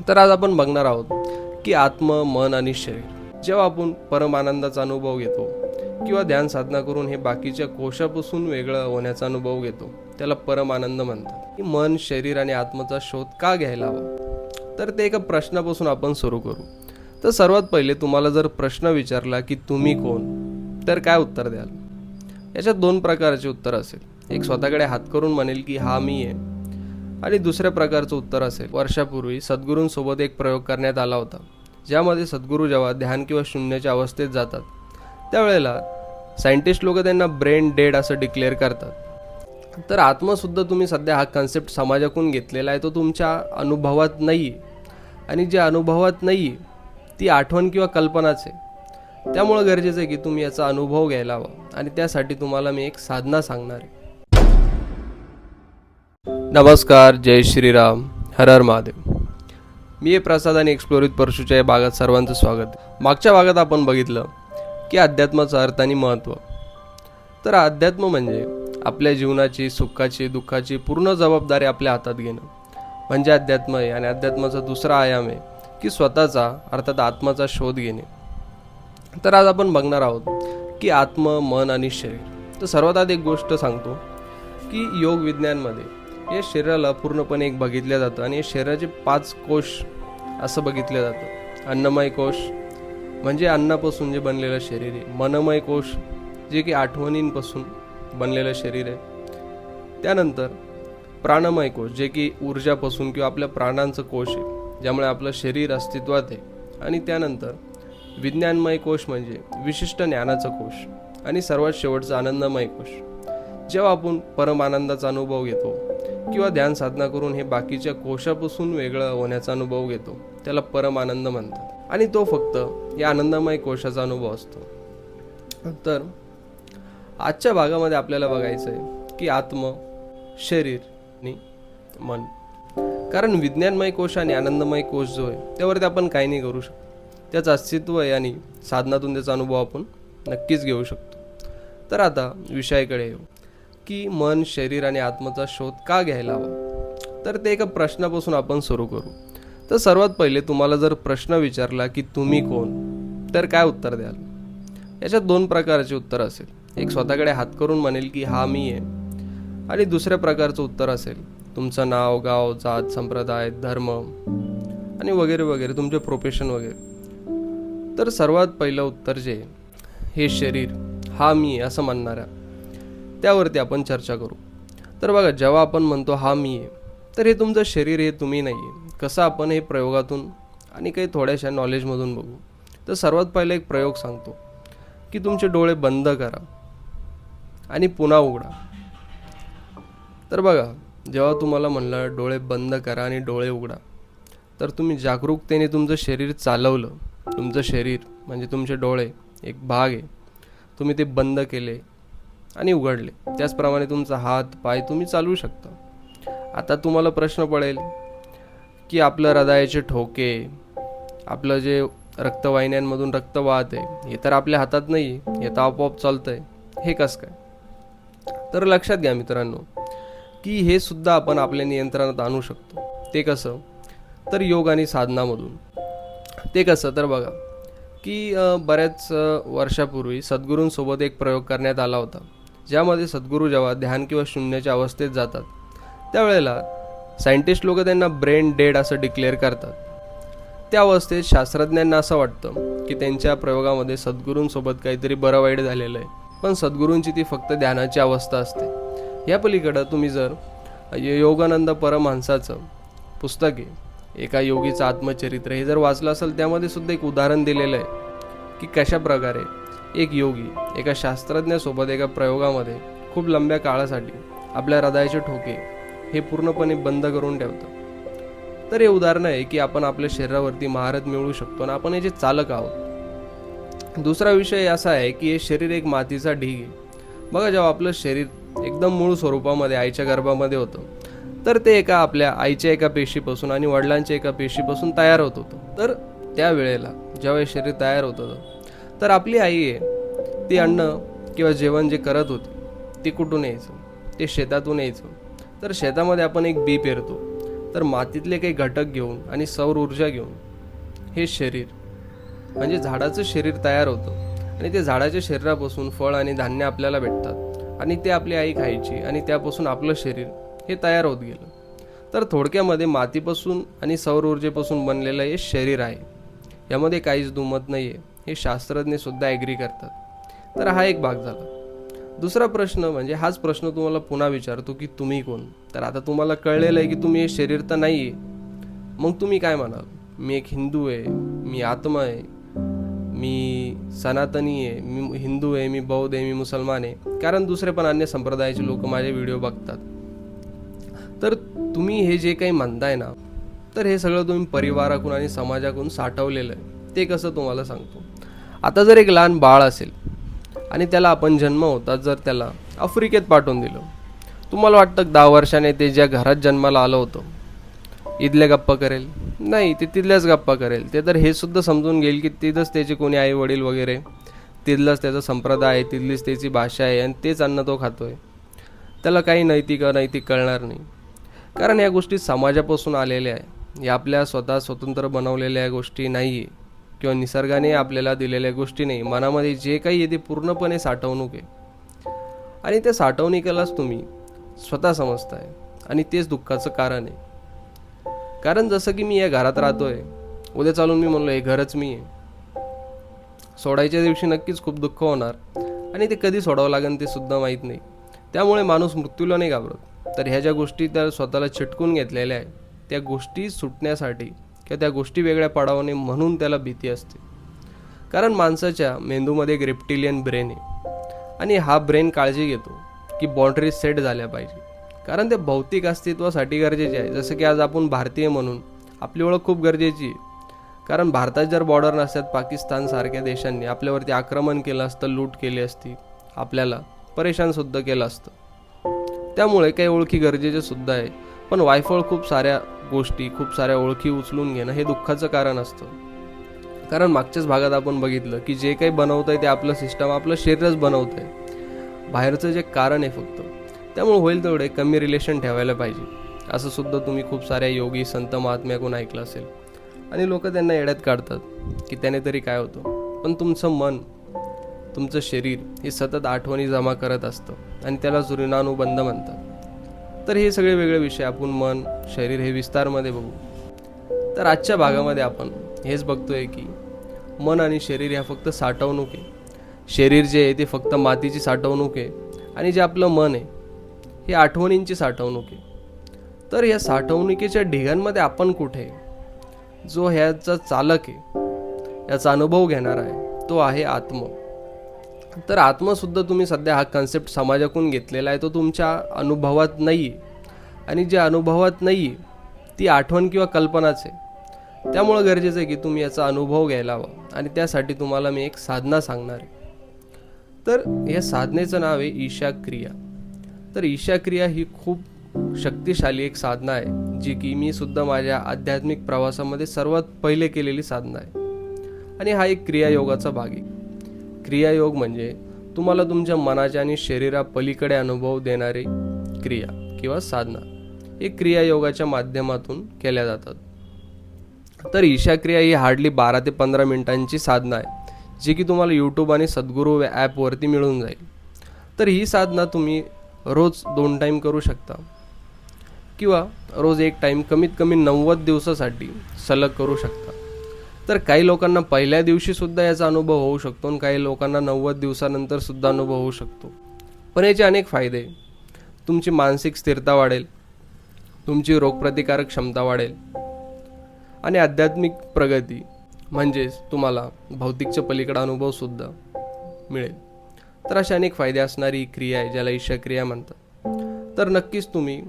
तर आज आपण बघणार आहोत की आत्म मन आणि शरीर. जेव्हा आपण परमानंदाचा अनुभव घेतो किंवा ध्यान साधना करून हे बाकीच्या कोशापासून वेगळं होण्याचा अनुभव घेतो त्याला परमानंद म्हणतात. की मन शरीर आणि आत्माचा शोध का घ्यायला हवा? तर ते एका प्रश्नापासून आपण सुरू करू. तर सर्वात पहिले तुम्हाला जर प्रश्न विचारला की तुम्ही कोण तर काय उत्तर द्याल? याच्यात दोन प्रकारचे उत्तर असेल. एक स्वतःकडे हात करून म्हणेल की हा मी आहे. आणि दुसऱ्या प्रकारचं उत्तर असेल. वर्षापूर्वी सद्गुरूंसोबत एक प्रयोग करण्यात आला होता ज्यामध्ये सद्गुरू जेव्हा ध्यान किंवा शून्याच्या अवस्थेत जातात त्यावेळेला सायंटिस्ट लोक त्यांना ब्रेन डेड असं डिक्लेअर करतात. तर आत्मसुद्धा तुम्ही सध्या हा कन्सेप्ट समाजाकडून घेतलेला आहे तो तुमच्या अनुभवात नाही आहे आणि जे अनुभवात नाही आहे ती आठवण किंवा कल्पनाच आहे. त्यामुळं गरजेचं आहे की तुम्ही याचा अनुभव घ्यायला हवा. आणि त्यासाठी तुम्हाला मी एक साधना सांगणार आहे. नमस्कार जय श्रीराम हर हर महादेव. मी हे प्रसाद आणि एक्सप्लोरित परशुच्या या भागात सर्वांचं स्वागत. मागच्या भागात आपण बघितलं की अध्यात्माचा अर्थ आणि महत्त्व तर अध्यात्म म्हणजे आपल्या जीवनाची सुखाची दुःखाची पूर्ण जबाबदारी आपल्या हातात घेणं. म्हणजे अध्यात्म आहे आणि अध्यात्माचा दुसरा आयाम आहे की स्वतःचा अर्थात आत्माचा शोध घेणे. तर आज आपण बघणार आहोत की आत्म मन आणि शरीर. तर सर्वात आधी एक गोष्ट सांगतो की योग विज्ञानमध्ये या शरीराला पूर्णपणे एक बघितलं जातं आणि या शरीराचे पाच कोश असं बघितलं जातं. अन्नमय कोश म्हणजे अन्नापासून जे बनलेलं शरीर आहे. मनमय कोश जे की आठवणींपासून बनलेलं शरीर आहे. त्यानंतर प्राणमय कोश जे की ऊर्जापासून किंवा आपल्या प्राणांचं कोश आहे ज्यामुळे आपलं शरीर अस्तित्वात आहे. आणि त्यानंतर विज्ञानमय कोश म्हणजे विशिष्ट ज्ञानाचा कोश आणि सर्वात शेवटचा आनंदमय कोश. जेव्हा आपण परमानंदाचा अनुभव घेतो किंवा ध्यान साधना करून हे बाकीच्या कोशापासून वेगळं होण्याचा अनुभव घेतो. त्याला परम आनंद म्हणतात. आणि तो फक्त या आनंदमय कोशाचा अनुभव असतो. तर आजच्या भागामध्ये आपल्याला बघायचं आहे की आत्म शरीर आणि मन. कारण विज्ञानमय कोश आणि आनंदमय कोश जो आहे त्यावरती आपण काही नाही करू शकतो. त्याचं अस्तित्व आहे आणि साधनातून त्याचा अनुभव आपण नक्कीच घेऊ शकतो. तर आता विषयाकडे येऊ. की मन शरीर आणि आत्माचा शोध का घ्यायला हवा? तर ते एका प्रश्नापासून आपण सुरू करू. तर सर्वात पहिले तुम्हाला जर प्रश्न विचारला की तुम्ही कोण? तर काय उत्तर द्याल? याच्यात दोन प्रकारचे उत्तर असेल. एक स्वतःकडे हात करून म्हणेल की हा मी आहे. आणि दुसऱ्या प्रकारचं उत्तर असेल तुमचं नाव गाव जात संप्रदाय धर्म आणि वगैरे वगैरे तुमचे प्रोफेशन वगैरे. तर सर्वात पहिलं उत्तर जे आहे, हे शरीर हा मी आहे असं म्हणणाऱ्या. त्यावरती आपण चर्चा करू. तर बघा जेव्हा आपण म्हणतो हा मी आहे तर हे तुमचं शरीर हे तुम्ही नाही आहे. कसं आपण हे प्रयोगातून आणि काही थोड्याशा नॉलेजमधून बघू. तर सर्वात पहिला एक प्रयोग सांगतो की तुमचे डोळे बंद करा आणि पुन्हा उघडा. तर बघा जेव्हा तुम्हाला म्हणलं डोळे बंद करा आणि डोळे उघडा तर तुम्ही जागरूकतेने तुमचं शरीर चालवलं. तुमचं शरीर म्हणजे तुमचे डोळे एक भाग आहे. तुम्ही ते बंद केले आणि उघडले. त्याचप्रमाणे तुमचा हात पाय तुम्ही चालवू शकता. आता तुम्हाला प्रश्न पडेल की आपलं हृदयाचे ठोके आपलं जे रक्तवाहिन्यांमधून रक्त वाहत आहे हे तर आपल्या हातात नाही हे तर आपोआप चालतं आहे हे कसं काय? तर लक्षात घ्या मित्रांनो की हे सुद्धा आपण आपल्या नियंत्रणात आणू शकतो. ते कसं? तर योग आणि साधनामधून. ते कसं? तर बघा की बऱ्याच वर्षापूर्वी सद्गुरूंसोबत एक प्रयोग करण्यात आला होता. ज्यामध्ये सद्गुरू जेव्हा ध्यान किंवा शून्याच्या अवस्थेत जातात त्यावेळेला सायंटिस्ट लोक त्यांना ब्रेन डेड असं डिक्लेअर करतात. त्या अवस्थेत शास्त्रज्ञांना असं वाटतं की त्यांच्या प्रयोगामध्ये सद्गुरूंसोबत काहीतरी बरं वाईट झालेलं आहे. पण सद्गुरूंची ती फक्त ध्यानाची अवस्था असते. या पलीकडं तुम्ही जर योगानंद परमहंसाचं पुस्तक आहे एका योगीचं आत्मचरित्र हे जर वाचलं असेल त्यामध्ये सुद्धा एक उदाहरण दिलेलं आहे की कशा प्रकारे एक योगी एका शास्त्रज्ञासोबत एका प्रयोगामध्ये खूप लंब्या काळासाठी आपल्या हृदयाचे ठोके हे पूर्णपणे बंद करून ठेवतं तर हे उदाहरण आहे की आपण आपल्या शरीरावरती महारत मिळवू शकतो आणि आपण याचे चालक आहोत. दुसरा विषय असा आहे की हे शरीर एक मातीचा ढीग आहे. बघा जेव्हा आपलं शरीर एकदम मूळ स्वरूपामध्ये आईच्या गर्भामध्ये होतं तर ते एका आपल्या आईच्या एका पेशीपासून आणि वडिलांच्या एका पेशीपासून तयार होत होतं. तर त्या वेळेला जेव्हा हे शरीर तयार होत होतं तर आपली आई आहे. ती अन्न किंवा जेवण जे करत होती ते कुठून यायचं? ते शेतातून यायचं. तर शेतामध्ये आपण एक बी पेरतो. तर मातीतले काही घटक घेऊन आणि सौर ऊर्जा घेऊन हे शरीर म्हणजे झाडाचं शरीर तयार होतं. आणि ते झाडाच्या शरीरापासून फळ आणि धान्य आपल्याला भेटतात. आणि ते आपली आई खायची आणि त्यापासून आपलं शरीर हे तयार होत गेलं. तर थोडक्यामध्ये मातीपासून आणि सौर ऊर्जेपासून बनलेलं हे शरीर आहे. यामध्ये काहीच दुमत नाही आहे हे शास्त्रज्ञ सुद्धा ॲग्री करतात. तर हा एक भाग झाला. दुसरा प्रश्न म्हणजे हाच प्रश्न तुम्हाला पुन्हा विचारतो की तुम्ही कोण? तर आता तुम्हाला कळलेलं आहे की तुम्ही हे शरीर तर नाही आहे मग तुम्ही काय म्हणाल? मी एक हिंदू आहे मी आत्मा आहे मी सनातनी आहे मी हिंदू आहे मी बौद्ध आहे मी मुसलमान आहे. कारण दुसरे पण अन्य संप्रदायाचे लोक माझे व्हिडिओ बघतात. तर तुम्ही हे जे काही म्हणताय ना तर हे सगळं तुम्ही परिवाराकडून आणि समाजाकडून साठवलेलं आहे. ते कसं तुम्हाला सांगतो? आता जर एक लहान बाळ असेल आणि त्याला आपण जन्म होता जर त्याला आफ्रिकेत पाठवून दिलं तुम्हाला वाटतं दहा वर्षाने ते ज्या घरात जन्माला आलं होतं इथल्या गप्पा करेल? नाही ते तिथल्याच गप्पा करेल. ते तर हे सुद्धा समजून घेईल की तिथंच त्याचे कोणी आई वडील वगैरे तिथलाच त्याचा संप्रदाय आहे तिथलीच त्याची भाषा आहे आणि तेच अन्न तो खातो आहे त्याला काही नैतिक अनैतिक कळणार नाही. कारण या गोष्टी समाजापासून आलेल्या आहे. या आपल्या स्वतः स्वतंत्र बनवलेल्या गोष्टी नाही आहे किंवा निसर्गाने आपल्याला दिलेल्या गोष्टी नाही मनामध्ये जे काही आहे ते पूर्णपणे साठवणूक आहे. आणि त्या साठवणुकीलाच तुम्ही स्वतः समजताय. आणि तेच दुःखाचं कारण आहे. कारण जसं की मी या घरात राहतोय उद्या चालून मी म्हणलो हे घरच मी आहे. सोडायच्या दिवशी नक्कीच खूप दुःख होणार. आणि ते कधी सोडावं लागेल ते सुद्धा माहीत नाही. त्यामुळे माणूस मृत्यूला नाही घाबरत. तर ह्या ज्या गोष्टी त्या स्वतःला चिटकून घेतलेल्या आहे त्या गोष्टी सुटण्यासाठी किंवा त्या गोष्टी वेगळ्या पडावं नये म्हणून त्याला भीती असते. कारण माणसाच्या मेंदूमध्ये एक रेप्टिलियन ब्रेन आहे. आणि हा ब्रेन काळजी घेतो की बाउंड्री सेट झाल्या पाहिजे. कारण ते भौतिक अस्तित्वासाठी गरजेचे आहे. जसं की आज आपण भारतीय म्हणून आपली ओळख खूप गरजेची आहे. कारण भारतात जर बॉर्डर नसतात पाकिस्तानसारख्या देशांनी आपल्यावरती आक्रमण केलं असतं लूट केली असती आपल्याला परेशानसुद्धा केलं असतं. त्यामुळे काही ओळखी गरजेचे सुद्धा आहे. पण वायफळ खूप साऱ्या गोष्टी खूप साऱ्या ओळखी उचलून घेणं हे दुःखाचं कारण असतं. कारण मागच्याच भागात आपण बघितलं की जे काही बनवतं आहे ते आपलं सिस्टम आपलं शरीरच बनवतं आहे बाहेरचं जे कारण आहे फक्त त्यामुळे होईल तेवढे कमी रिलेशन ठेवायला पाहिजे. असं सुद्धा तुम्ही खूप साऱ्या योगी संत महात्म्याकडून ऐकलं असेल. आणि लोक त्यांना येड्यात काढतात की त्याने तरी काय होतं? पण तुमचं मन तुमचं शरीर हे सतत आठवणी जमा करत असतं आणि त्याला ऋणानुबंध म्हणतात. तर हे सगळे वेगळे विषय. आपण मन शरीर हे विस्तारमध्ये बघू. तर आजच्या भागामध्ये आपण हेच बघतोय की मन आणि शरीर ह्या फक्त साठवणूक आहे. शरीर जे आहे ते फक्त मातीची साठवणूक आहे आणि जे आपलं मन आहे हे आठवणींची साठवणूक आहे. तर या साठवणुकीच्या ढिगांमध्ये आपण कुठे आहे? जो ह्याचा चालक आहे याचा अनुभव घेणार आहे तो आहे आत्म. तर आत्मसुद्धा तुम्ही सध्या हा कन्सेप्ट समाजाकडून घेतलेला आहे तो तुमच्या अनुभवात नाही आहे आणि जे अनुभवात नाही आहे ती आठवण किंवा कल्पनाच आहे. त्यामुळं गरजेचं आहे की तुम्ही याचा अनुभव घ्यायला हवा. आणि त्यासाठी तुम्हाला मी एक साधना सांगणार आहे. तर या साधनेचं नाव आहे ईशा क्रिया तर ईशा क्रिया ही खूप शक्तिशाली एक साधना आहे जी की मी सुद्धा माझ्या आध्यात्मिक प्रवासामध्ये सर्वात पहिले केलेली साधना आहे. आणि हा एक क्रियायोगाचा भाग आहे. क्रियायोग म्हणजे तुम्हाला तुमच्या मनाच्या आणि शरीरापलीकडे अनुभव देणारी क्रिया किंवा साधना हे क्रियायोगाच्या माध्यमातून केल्या जातात. तर ईशा क्रिया ही हार्डली बारा ते पंधरा मिनिटांची साधना आहे जी की तुम्हाला यूट्यूब आणि सद्गुरू ॲपवरती मिळून जाईल. तर ही साधना तुम्ही रोज दोन टाईम करू शकता किंवा रोज एक टाईम कमीत कमी नव्वद दिवसासाठी सलग करू शकता. तर काही लोकांना पहिल्या दिवशी सुद्धा याचा अनुभव होऊ शकतो आणि काही लोकांना नव्वद दिवसानंतर सुद्धा अनुभव होऊ शकतो. पण याचे अनेक फायदे तुमची मानसिक स्थिरता वाढेल. तुमची रोगप्रतिकारक क्षमता वाढेल. आणि आध्यात्मिक प्रगती म्हणजेच तुम्हाला भौतिकच्या पलीकडे अनुभवसुद्धा मिळेल. तर अशा अनेक फायदे असणारी ही क्रिया आहे ज्याला ईशाक्रिया म्हणतात. तर नक्कीच तुम्ही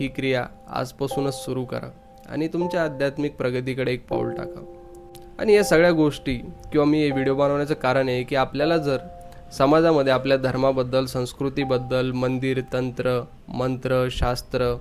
ही क्रिया आजपासूनच सुरू करा आणि तुमच्या आध्यात्मिक प्रगतीकडे एक पाऊल टाका. आणि या सगळ्या गोष्टी किंवा मी हे व्हिडिओ बनवण्याचं कारण आहे की आपल्याला जर समाजामध्ये आपल्या धर्माबद्दल संस्कृतीबद्दल मंदिर तंत्र मंत्र शास्त्र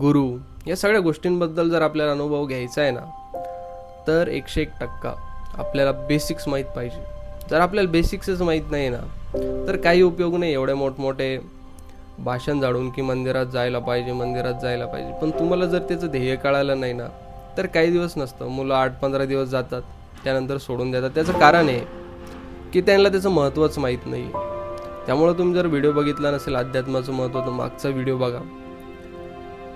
गुरु या सगळ्या गोष्टींबद्दल जर आपल्याला अनुभव घ्यायचा आहे ना तर एकशे एक टक्का आपल्याला बेसिक्स माहीत पाहिजे. जर आपल्याला बेसिक्सच माहीत नाही ना तर काही उपयोग नाही एवढे मोठमोठे भाषण जाडून की मंदिरात जायला पाहिजे मंदिरात जायला पाहिजे. पण तुम्हाला जर त्याचं ध्येय कळालं नाही ना तर काही दिवस नसतं. मुलं आठ पंधरा दिवस जातात त्यानंतर सोडून देतात. त्याचं कारण आहे की त्यांना त्याचं महत्त्वच माहीत नाही. त्यामुळं तुम्ही जर व्हिडिओ बघितला नसेल अध्यात्माचं महत्त्व तर मागचा व्हिडिओ बघा.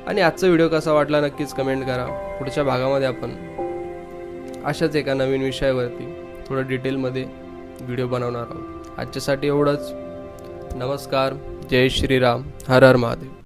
आणि आजचा व्हिडिओ कसा वाटला नक्कीच कमेंट करा. पुढच्या भागामध्ये आपण अशाच एका नवीन विषयावरती थोडं डिटेलमध्ये व्हिडिओ बनवणार आहोत. आजच्यासाठी एवढंच. नमस्कार. जय श्रीराम. हर हर महादेव.